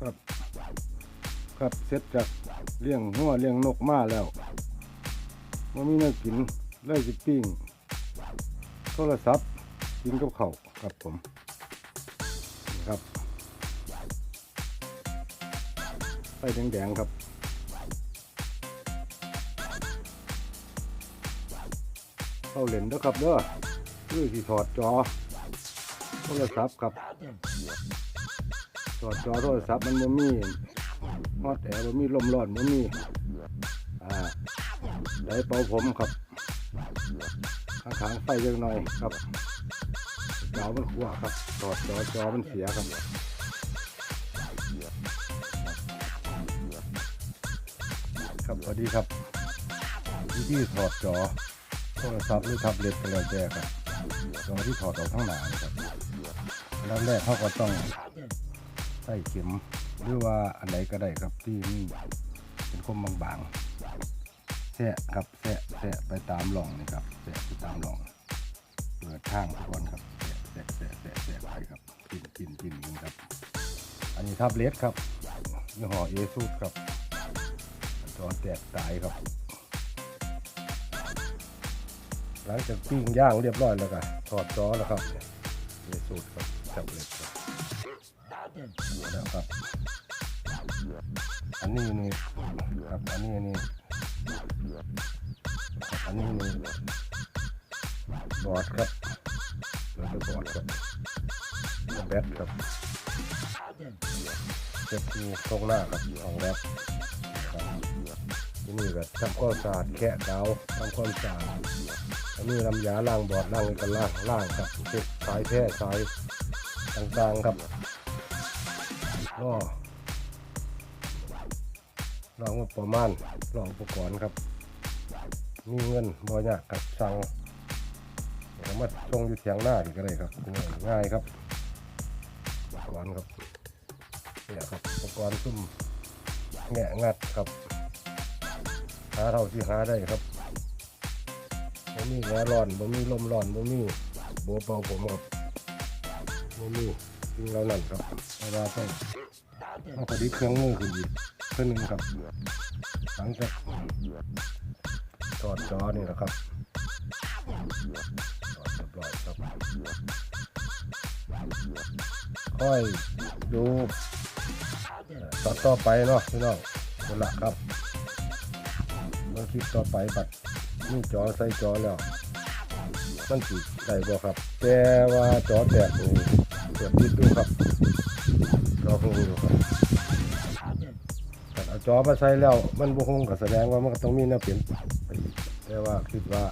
ครับ ครับเสร็จจากเลี้ยงหัวเลี้ยงนกมาแล้วว่ามีนื้อกินเลยสิปิ้งโทรศัพท์กินกับเขาครับผมนะครับไฟแดงๆครับเข้าเล่นด้อครับเด้อคือสิถอดจอโทรศัพท์ครับ อดจอโทรศัพท์มันบ่มีฮอตแอร์บ่มีลมร้อนบ่มีอ่าไดเป่าผมครับข้างขางไฟเล็กน่อยครับจอมันขัวครับถอดจอจอมันเสียครับครับสวัสดีครับวิธีถอดจอโทรศัพท์หรือแท็บเล็ตก็แล้วแต่ครับตรงที่ถอดออกทั้งหนานะครับแล้วแรกเขาก็ต้อง ใส่เข็มหรือว่าอันใดก็ได้ครับที่มันเป็นคมบางๆแสะครับแสะแสะไปตามหล่องนี่ครับแสะไปตามหล่องเปิดทางทุกคนครับแสะแสะแสะแสะแสะไปครับกินกินกินกินครับ อันนี้ท็บเล็ตครับยี่ห้อเอซูดครับจอแตกตายครับ หลังจากปิ้งย่างเรียบร้อยแล้วก็ถอดจอแล้วครับนี่สูตรครับแท็บเล็ตครับ แล้วครับ อันนี้นี่ครับ อันนี้นี่อันนี้นี่บอดครับแล้วก็บอดครับแบตครับเจ็บที่ตรงหน้าครับของแบตครับที่นี่ก็ทำความสะอาดแคะดาวทำความสะอาดอันนี้น้ำยาล้างบอดล้างกันล้างล้างครับเช็ดสายแพร่สายต่างๆครับ ก็ลองว่าประมาณลองอุปกรณ์ครับ มีเงินบ่ยากกับสั่งเดี๋ยวมาส่งอยู่เถียงหน้ากก็ได้ครับ ง่ายครับอุปกรณ์ครับเนี่ยครับอุปกรณ์ซุ่มแงะงัดครับหาเท่าที่หาได้ครับบ่มีแอร์ร้อนบ่มีลมร้อนบ่มีโบเป่าผมครับบ่มีสิ่งเหล่านั้นครับเวลาต้อ งต้องปรดิษฐ์เครื่องมือขึ้นอีกเพื่อหนึ่งครับ หลังจากถอดจอนี่แหละครับถอดเรียบร้อยครับ ค่อยดูเอ่อตอนต่อไปเนาะพี่น้องคนละครับเมื่อคลิปต่อไปบัดนี่จอใส่จอแล้วมันสิได้บ่ครับ แต่ว่าจอแตกนี่เกือบติดอยู่ครับ จอคงอยู่ครับแต่เอาจอมาใส่แล้วมันบ่คงก็แสดงว่ามันก็ต้องมีแนวเปลี่ยนไปอีกแต่ว่าคิดว่า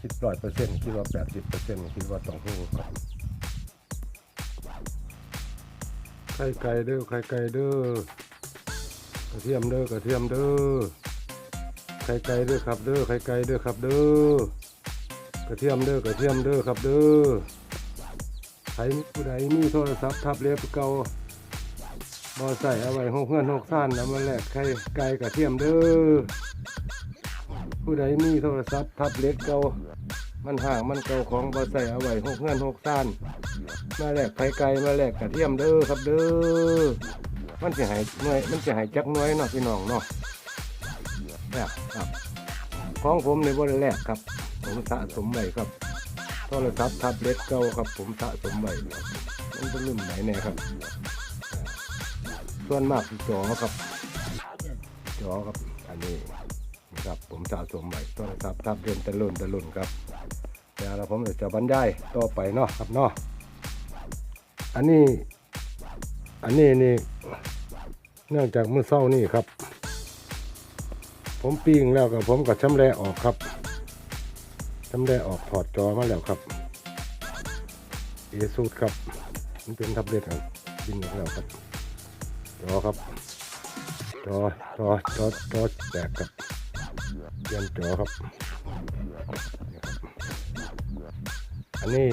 คิดร้อยเปอร์เซ็นต์คิดว่าแปดสิบเปอร์เซ็นต์คิดว่าต้องคงครับไข่ไก่เด้อไข่ไก่เด้อกระเทียมเด้อกระเทียมเด้อไข่ไก่เด้อครับเด้อไข่ไก่เด้อครับเด้อกระเทียมเด้อกระเทียมเด้อครับเด้อ รผู้ใดมีโทรศัพท์ทับเล็บเก่าบ่ใส่เอาไว้หกเงินหกซ่านแล้วมาแลกไข่ไก่กระเทียมเด้อผู้ใดมีโทรศัพท์ทับเล็บเก่ามันห่างมันเก่าของบ่ใส่เอาไว้หกเงินหกซ่านมาแลกไข่ไก่มาแลกกระเทียมเด้อครับเด้อมันจะหายหน่วยมันจะหายจักหน่วยเนาะพี่น้องเนาะเนี่ยครับของผมในบริแรกครับผมสะสมไว้ครับ โทรศัพท์ทับเล็ตเก่าครับ ผมสะสมไว้มันเป็นรุ่นไหนเนี่ยครับ ส่วนมากจอครับจอครับ อันนี้นะครับผมสะสมไว้โทรศัพท์ทับเรียนตะลุ่นตะลุ่นครับเดี๋ยวเราผมจะบรรยายต่อไปเนาะครับเนาะอันนี้ อันนี้นี่เนื่องจากเมื้อเช้านี่ครับ ผมปิ้งแล้วกับผมก็ชำแหละออกครับ ชำแหละออกถอดจอมาแล้วครับเอซูดครับ มันเป็นทับเล็ตครับบินแล้วครับ จอครับ จอ จอ จอ จอแตกครับเปลี่ยนจอครับ อันนี้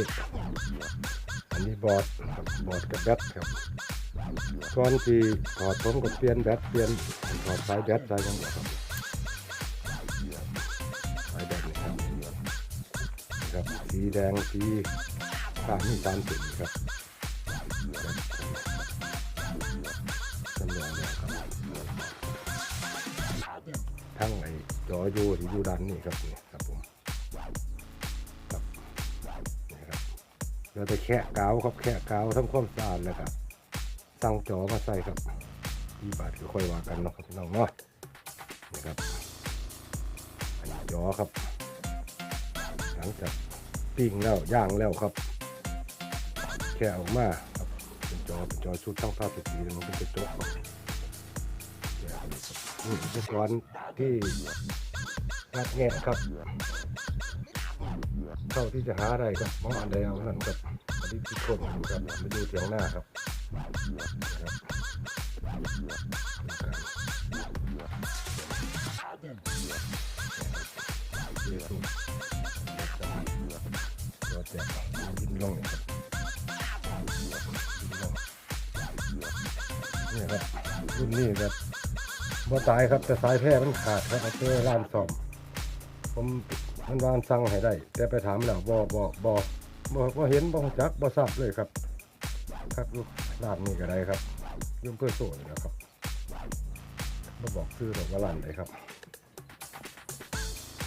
อันนี้บอร์ดครับบอร์ดกับแบตครับก่อนที่ถอดผมก็เปลี่ยนแบตเปลี่ยนถอดสายแบตสายยังไงครับ สีแดงสีสามสามสิบครับจำนวนเนี่ครับทั้งไอ้จอยูที่ยูดันนี่ครับนี่ครับผมครับนี่ครับเราจะแค่กาวครับแค่กาวทำความสะอาดเลยครับสร้างจอมาใส่ครับยี่บาทก็ค่อยว่ากันเนาะพี่น้องเนาะนะครับอันนี้จอครับ หลังจาก ปิ้งแล้วย่างแล้วครับ แค่ออกมาครับเป็นจอเป็นจอชุดทั้งภาพสีแล้วมันก็จะโจ๊กระออกมาครับนี่อุปกรณ์ที่งัดแงะครับเท่าที่จะหาอะได้ครับมองอันใดเอาอันนั้นครับอันนี้ที่คนอยู่ครับมาดูเถียงหน้าครับครับ สูตรตัวแจกดินลงเนี่ยครับนี่ครับรุ่นนี้ครับบ่ตายครับแต่สายแพร่มันขาดครับเอาเจอร้านซ่อมผมมันวานสั่งให้ได้ แต่ไปถามแล้วบ่บ่บ่บ่บ่เห็นบ่จักบ่ทราบเลยครับ ครับลูกร้านนี้ก็ได้ครับยุ่งเพื่อโซ่นี่นะครับบ่บอกชื่อหรอกว่าร้านใดครับ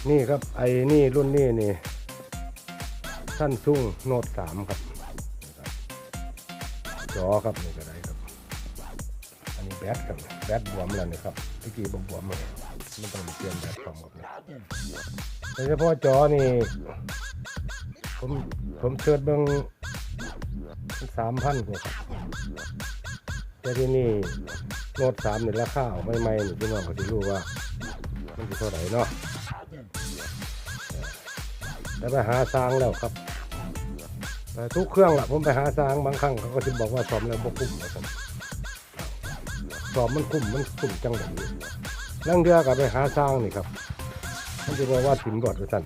นี่ครับไอ้นี่รุ่นนี้นี่ ท่านซุ่งโน้ตสามครับจอครับนี่ก็ได้ครับ อันนี้แบตครับแบตบวมแล้วนี่ครับเมื่กี้บวมเลยไม่ต้องเปลี่ยนแบตของครับเนี่ยโดยเฉพาะจอนี่ผมผมเชิดเบิ่งสามพันกว่าครับแต่ที่นี่โน้ตสามนี่ราคาออกใหม่ๆนี่พี่น้องก็จะรู้ว่ามันจะเท่าไหร่เนาะแต่ไปหาสร้างแล้วครับ ทุกเครื่องละผมไปหาสร้างบางครั้งเขาก็จะบอกว่าซ่อมแล้วบกคุ้มนะครับสอบมันคุ้มมันคุ้มจังแบบนี้นั่งเรือกับไปหาสร้างนี่ครับมันจะบอกว่าถิ่มรอดไปสั่น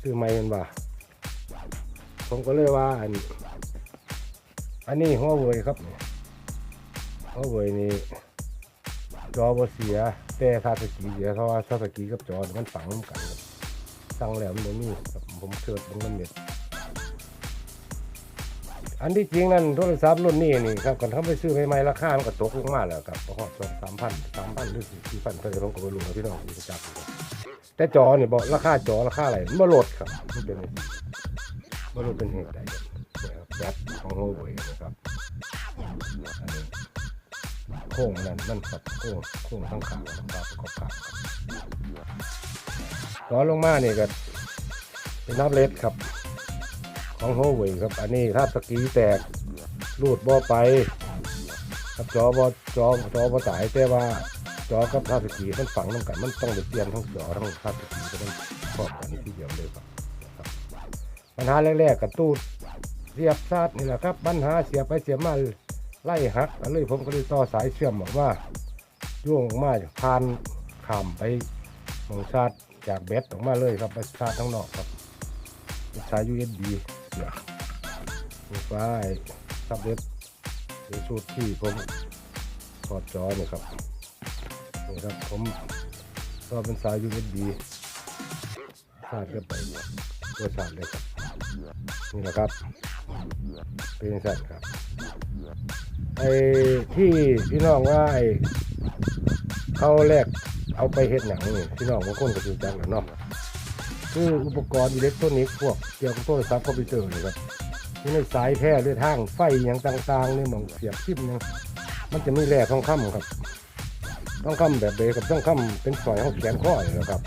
ซื้อไม่เห็นว่าผมก็เลยว่าอันอันนี้หัวเวยครับหัวเวยนี่จอบเสีย แต่ซาสกีเสียเพราะว่าซาสกีกับจอมันฝังกันครับสั่งแหล้วมันบ่มีครับผมเชิดลงน้ำเน็ต อันที่จริงนั่นโทรศัพท์รุ่นนี้นี่ครับก่อนทำไปซื้อใหม่ๆราคามันก็ตกลงมาแล้วครับพอดสองสามพันสามพันหรือสี่พันเท่าไหร่ผมก็ไม่รู้นะพี่น้องที่จักอยู่ครับแต่จอนี่บอกราคาจอราคาอะไรมันลดครับมันเป็นบ่รู้เป็นเหตุใดครับเนี่ยครับแบตของโฮเว่นะครับอันนี้โค้งนั่นนั่นครับโค้งโค้งทั้งขาทั้งขาประกอบขาครับจอลงมาเนี่ยก็เป็นนับเลสครับ ของโฮเว่ครับ อันนี้ถ้าสกีแตกรูดบ่อไปครับจอบ่จอจอบ่ตายแต่ว่าจอกับท่าสกีมันฝังน้ำกันมันต้องเปลี่ยนทั้งจอทั้งท่าสกีก็ต้องครอบกันที่เดียวเลยครับปัญหาแรกๆกับตู้เสียบซาดนี่แหละครับปัญหาเสียบไปเสียบมาไล่หักเลยผมก็เลยต่อสายเชื่อมออกมาย่วงออกมาผ่านข้ามไปมองชาร์จากแบตออกมาเลยครับไปชาร์จทั้งนอกครับสาย USB เสียบไฟซับเล็บในสูตรที่ผมถอดจอเนี่ยครับนี่ครับผมก็เป็นสาย USB ชาร์จเข้าไปตัวชาร์จเลยครับนี่แหละครับ เป็นสั่นครับไอ้ที่พี่น้องว่าไอ้เขาแรกเอาไปเฮ็ดหนังนี่พี่น้องบางคนก็จริงจังแหล้วเนาะ คืออุปกรณ์อิเล็กทรอนิกส์พวกเกี่ยวกับโทรศัพท์คอมพิวเตอร์เลยครับที่ในสายแพร่หรือทางไฟอย่างต่างๆเนี่มองเสียบชิมเนี่ยมันจะมีแร่ทองคำครับทองคำแบบเบกับทองคำเป็นสอยเขาแขนข้อเลยนะครับ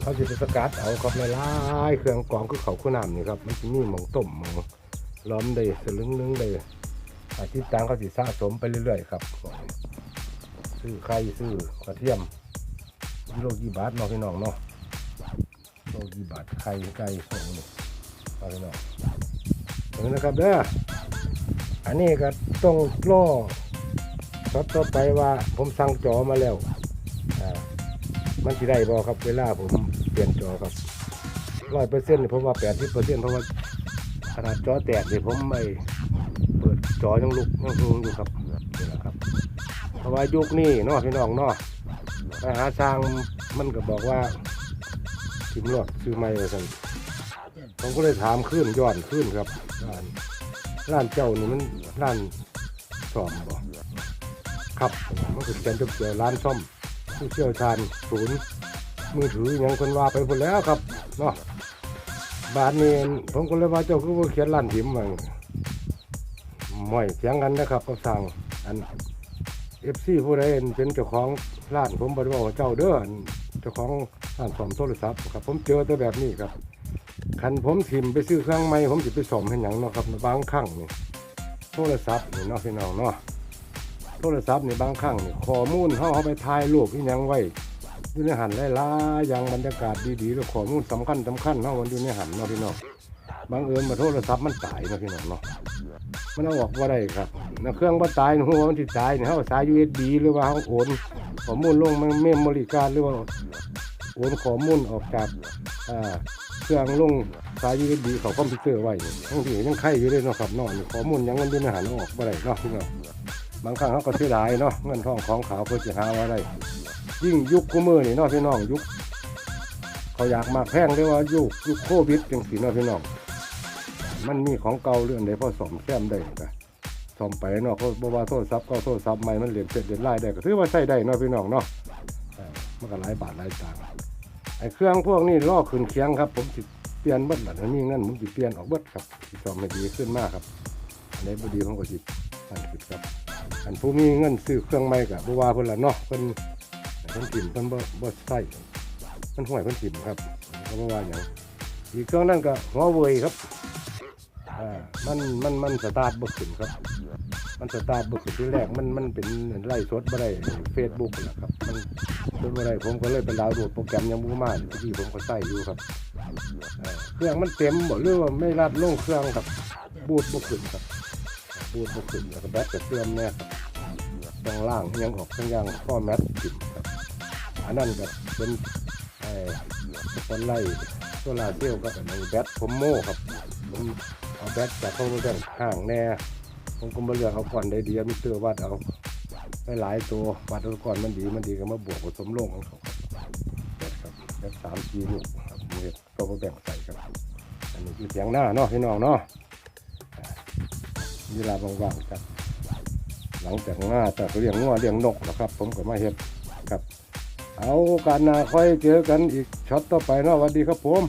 เขาจะไปสกัดเอาครับในลายๆเครื่องกรองคือเขาคู่น้ำนี่ครับมันจะมีหมองต้มหมองล้อมได้สลึงนึงได้อาทิตย์ต่างเขาสิสะสมไปเรื่อยๆครับซื้อไข่ซื้อกระเทียมกิโลกี่บาทเนาะพี่น้องเนาะ โลกี่บาทไข่ไก่ส่งนี่เอาไปหน่อยถึงนะครับเด้ออันนี้ก็ต้องรอช็อตต่อไปว่าผมสั่งจอมาแล้วอ่ามันจะได้บ่ครับเวลาผมเปลี่ยนจอครับร้อยเปอร์เซ็นต์ผมว่าแปดสิบเปอร์เซ็นต์เพราะว่าขนาดจอแตกเนี่ยผมไม่เปิดจอยังลุกยังลุกอยู่ครับนี่แหละครับ เพราะว่ายุคนี้เนาะพี่น้องเนาะไปหาสร้างมันก็บอกว่า ทิมรอดซื้อไม่เลยสั่นผมก็เลยถามขึ้นย้อนขึ้นครับร้านร้านเจ้านี่มันร้านซ่อมบ่ครับมันคือแกนจบเกี่ยวร้านซ่อมผู้เชี่ยวชาญศูนย์มือถือหยังคนว่าไปหมดแล้วครับเนาะบาทนี้ผมก็เลยว่าเจ้าคือว่าเขียนล้านถิ่มมาม่อยเถียงกันนะครับก็สั่งอันเอฟซีผู้ใดเป็นเจ้าของร้านผมบอกว่าเจ้าเด้ออันเจ้าของ ร้านซ่อมโทรศัพท์ครับผมเจอแต่แบบนี้ครับคันผมถิ่มไปซื้อเครื่องใหม่ผมจะไปสมให้หยังเนาะครับบางครั้งนี่โทรศัพท์นี่เนาะพี่น้องเนาะโทรศัพท์นี่บางครั้งนี่ข้อมูลเฮาเอาไปถ่ายรูปอีหยังไว้อยู่ในหันหลายๆอย่างบรรยากาศดีๆแล้วข้อมูลสำคัญสำคัญเนาะมันอยู่ในหันเนาะพี่น้องบางเอิญมาโทรศัพท์มันตายเนาะพี่น้องเนาะมันเอาออกบ่าได้ครับนะเครื่องบ่ตายหัวมันสิตายเนี่ยเฮาสาย USB หรือว่าเฮาโอนข้อมูลลงเมมโมรี่การหรือว่า โอนข้อมูลออกจากเครื่องลงสาย USB เขาคอมพิวเตอร์ไว้ทั้งที่ยังไข่อยู่เลยเนาะครับเนาะนี่ข้อมูลยังมันอยู่ในหันออกบ่ได้เนาะพี่น้องบางครั้งเขาก็เสียดายเนาะเงินทองของขาวเพื่อจะหาว่าได้ยิ่งยุคกูมือนี่เนาะพี่น้องยุคเขาอยากมาแพงเรียกว่ายุคยุคโควิดจังสีเนาะพี่น้องมันมีของเก่าเรื่องใดพอสอมแซมได้ก็สอมไปเนาะเพราะบ่ว่าโทรศัพท์เก็โทรศัพท์ใหม่มันเหรียญเสร็จเหรียญลายได้ก็ถือว่าใช้ได้เนาะพี่น้องเนาะมันก็หลายบาทหลายตังค์ ไอ้เครื่องพวกนี้ล่อขึ้นเคียงครับ ผมสิเปลี่ยนเบิดบัดนี้เงินผมสิเปลี่ยนออกเบิดครับสิซ่อมให้ดีขึ้นมากครับอันนี้บ่ดีผมก็สิอันคิดครับอันผู้มีเงินซื้อเครื่องใหม่ก็บ่ว่าเพิ่นล่ะเนาะเพิ่นเพิ่นถิ่มเพิ่นบ่บ่ใช้เพิ่นห่วยเพิ่นถิ่มครับก็บ่ว่าหยังอีกเครื่องนั้นก็หัวเว่ยครับอ่ามันมันมันสตาร์ทบ่ขึ้นครับมันสตาร์ทบ่ขึ้นที่แรกมันมันเป็นไล่สดบ่ได้ Facebook นะครับมัน สดบ่ได้ผมก็เลยไปดาวน์โหลดโปรแกรมยังบ่มาที่ผมก็ใช้อยู่ครับเอ่อเครื่องมันเต็มบ่หรือว่าไม่รัดลงเครื่องครับบูดบ่ขึ้นครับบูดบ่ขึ้นแล้วก็แบตก็เสื่อมแน่ครับต้องล่างยังออกทั้งย่างฟอร์แมตขึ้นครับอันนั้นก็เป็นไอ้สปอนไลท์โซลาร์เซลล์ก็อันแบตผมโม่ครับผมเอาแบตจากข้างบนห่างแน่ผมก็มาเลือกเอาก่อนได้ดีมิเตอร์วัดเอา หลายตัววัดเอาก่อนมันดีมันดีก็มาบวกผสมลงของเขาครับแบตครับแบตสามสี่ลูกครับมีตัวมาแบ่งใส่ครับอันนี้คือเสียงหน้าเนาะพี่น้องเนาะเวลาว่างๆครับหลังจากหน้าจากเลี้ยงงัวเลี้ยงนกนะครับ ผมก็มาเฮ็ดครับ เอากาสหน้าค่อยเจอกันอีกช็อตต่อไปเนาะสวัสดีครับผม